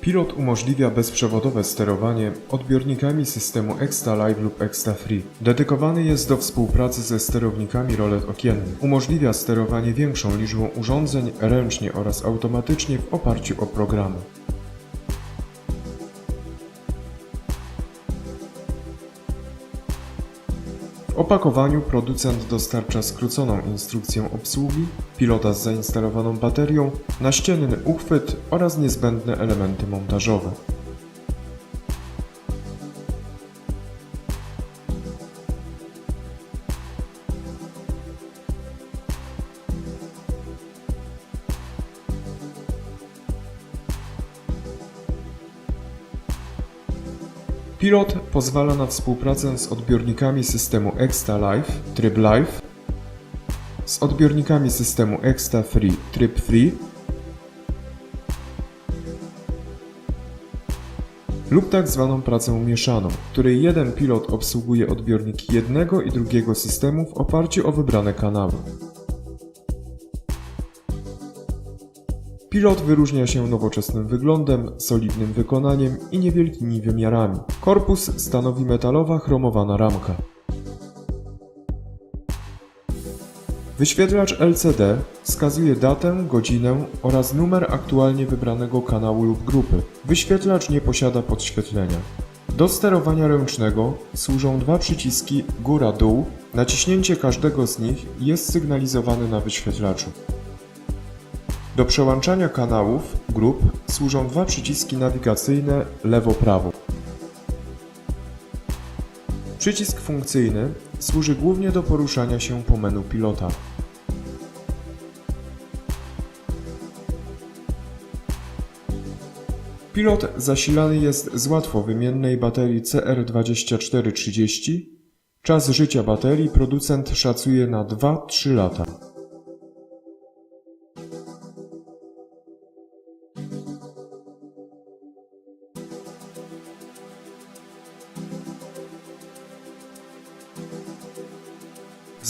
Pilot umożliwia bezprzewodowe sterowanie odbiornikami systemu Extra Live lub Extra Free. Dedykowany jest do współpracy ze sterownikami rolet okiennych. Umożliwia sterowanie większą liczbą urządzeń ręcznie oraz automatycznie w oparciu o programy. Opakowaniu producent dostarcza skróconą instrukcję obsługi, pilota z zainstalowaną baterią, naścienny uchwyt oraz niezbędne elementy montażowe. Pilot pozwala na współpracę z odbiornikami systemu Extra Live, tryb Live, z odbiornikami systemu Extra Free, tryb Free lub tak zwaną pracę mieszaną, której jeden pilot obsługuje odbiorniki jednego i drugiego systemu w oparciu o wybrane kanały. Pilot wyróżnia się nowoczesnym wyglądem, solidnym wykonaniem i niewielkimi wymiarami. Korpus stanowi metalowa chromowana ramka. Wyświetlacz LCD wskazuje datę, godzinę oraz numer aktualnie wybranego kanału lub grupy. Wyświetlacz nie posiada podświetlenia. Do sterowania ręcznego służą dwa przyciski góra-dół. Naciśnięcie każdego z nich jest sygnalizowane na wyświetlaczu. Do przełączania kanałów, grup służą dwa przyciski nawigacyjne lewo-prawo. Przycisk funkcyjny służy głównie do poruszania się po menu pilota. Pilot zasilany jest z łatwowymiennej baterii CR2430. Czas życia baterii producent szacuje na 2-3 lata.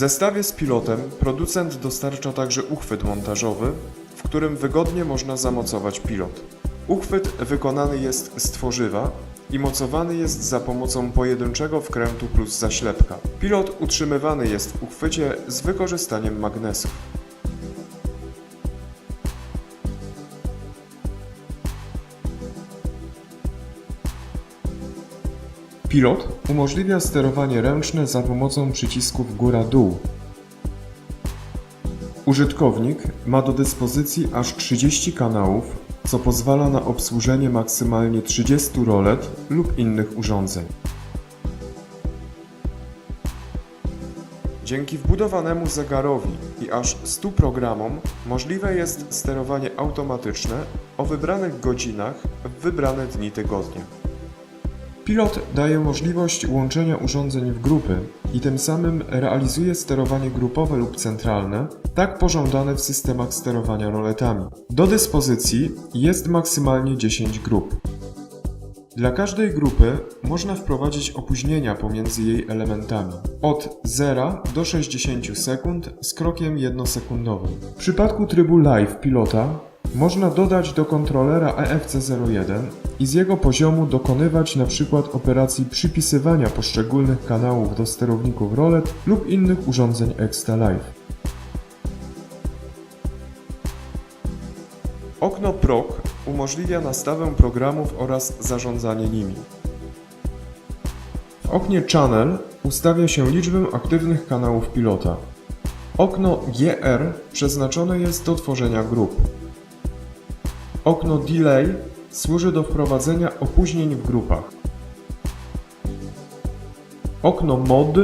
Zestawie z pilotem producent dostarcza także uchwyt montażowy, w którym wygodnie można zamocować pilot. Uchwyt wykonany jest z tworzywa i mocowany jest za pomocą pojedynczego wkrętu plus zaślepka. Pilot utrzymywany jest w uchwycie z wykorzystaniem magnesów. Pilot umożliwia sterowanie ręczne za pomocą przycisków góra-dół. Użytkownik ma do dyspozycji aż 30 kanałów, co pozwala na obsłużenie maksymalnie 30 rolet lub innych urządzeń. Dzięki wbudowanemu zegarowi i aż 100 programom możliwe jest sterowanie automatyczne o wybranych godzinach w wybrane dni tygodnia. Pilot daje możliwość łączenia urządzeń w grupy i tym samym realizuje sterowanie grupowe lub centralne, tak pożądane w systemach sterowania roletami. Do dyspozycji jest maksymalnie 10 grup. Dla każdej grupy można wprowadzić opóźnienia pomiędzy jej elementami od 0 do 60 sekund z krokiem jednosekundowym. W przypadku trybu Live pilota można dodać do kontrolera E EFC01 i z jego poziomu dokonywać np. operacji przypisywania poszczególnych kanałów do sterowników rolet lub innych urządzeń Extra. Okno PROG umożliwia nastawę programów oraz zarządzanie nimi. W oknie Channel ustawia się liczbę aktywnych kanałów pilota. Okno GR przeznaczone jest do tworzenia grup. Okno Delay służy do wprowadzenia opóźnień w grupach. Okno Mod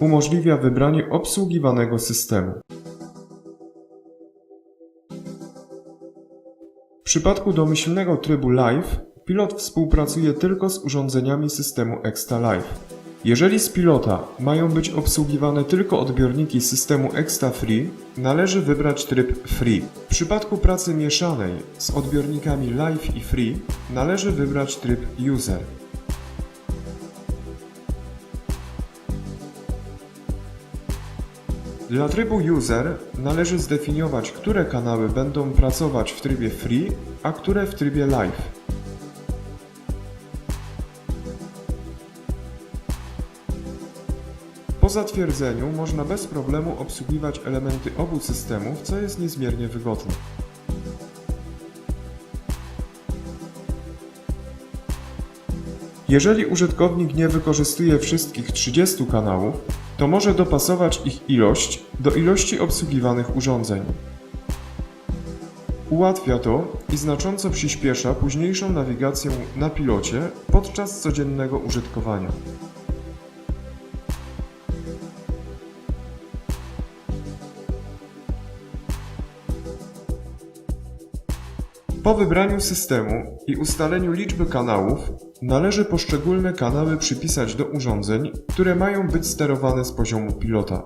umożliwia wybranie obsługiwanego systemu. W przypadku domyślnego trybu Live pilot współpracuje tylko z urządzeniami systemu Extra Live. Jeżeli z pilota mają być obsługiwane tylko odbiorniki systemu Extra Free, należy wybrać tryb Free. W przypadku pracy mieszanej z odbiornikami Live i Free, należy wybrać tryb User. Dla trybu User należy zdefiniować, które kanały będą pracować w trybie Free, a które w trybie Live. Zatwierdzeniu można bez problemu obsługiwać elementy obu systemów, co jest niezmiernie wygodne. Jeżeli użytkownik nie wykorzystuje wszystkich 30 kanałów, to może dopasować ich ilość do ilości obsługiwanych urządzeń. Ułatwia to i znacząco przyspiesza późniejszą nawigację na pilocie podczas codziennego użytkowania. Po wybraniu systemu i ustaleniu liczby kanałów, należy poszczególne kanały przypisać do urządzeń, które mają być sterowane z poziomu pilota.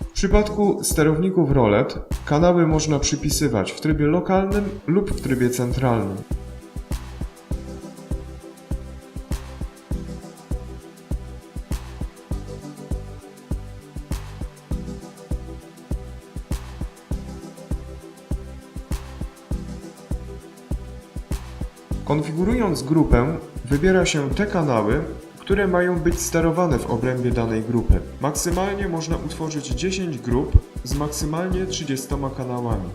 W przypadku sterowników rolet kanały można przypisywać w trybie lokalnym lub w trybie centralnym. Konfigurując grupę, wybiera się te kanały, które mają być sterowane w obrębie danej grupy. Maksymalnie można utworzyć 10 grup z maksymalnie 30 kanałami.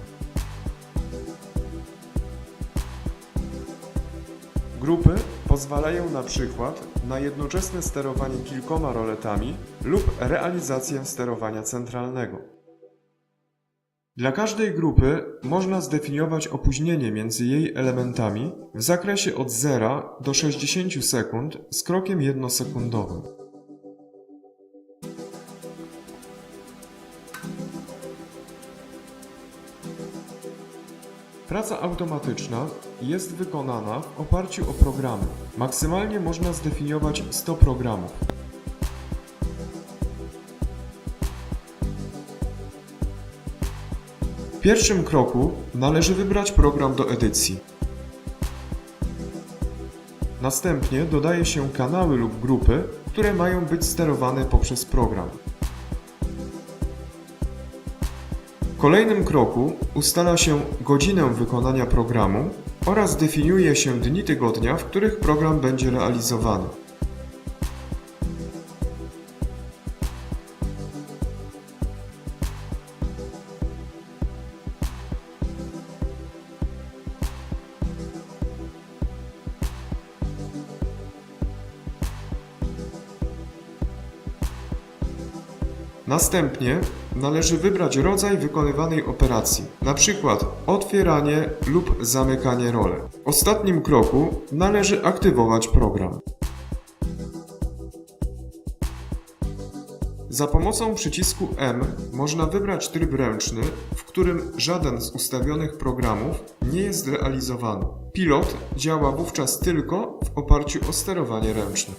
Grupy pozwalają na przykład na jednoczesne sterowanie kilkoma roletami lub realizację sterowania centralnego. Dla każdej grupy można zdefiniować opóźnienie między jej elementami w zakresie od 0 do 60 sekund z krokiem jednosekundowym. Praca automatyczna jest wykonana w oparciu o programy. Maksymalnie można zdefiniować 100 programów. Pierwszym kroku należy wybrać program do edycji. Następnie dodaje się kanały lub grupy, które mają być sterowane poprzez program. W kolejnym kroku ustala się godzinę wykonania programu oraz definiuje się dni tygodnia, w których program będzie realizowany. Następnie należy wybrać rodzaj wykonywanej operacji, np. otwieranie lub zamykanie role. W ostatnim kroku należy aktywować program. Za pomocą przycisku M można wybrać tryb ręczny, w którym żaden z ustawionych programów nie jest realizowany. Pilot działa wówczas tylko w oparciu o sterowanie ręczne.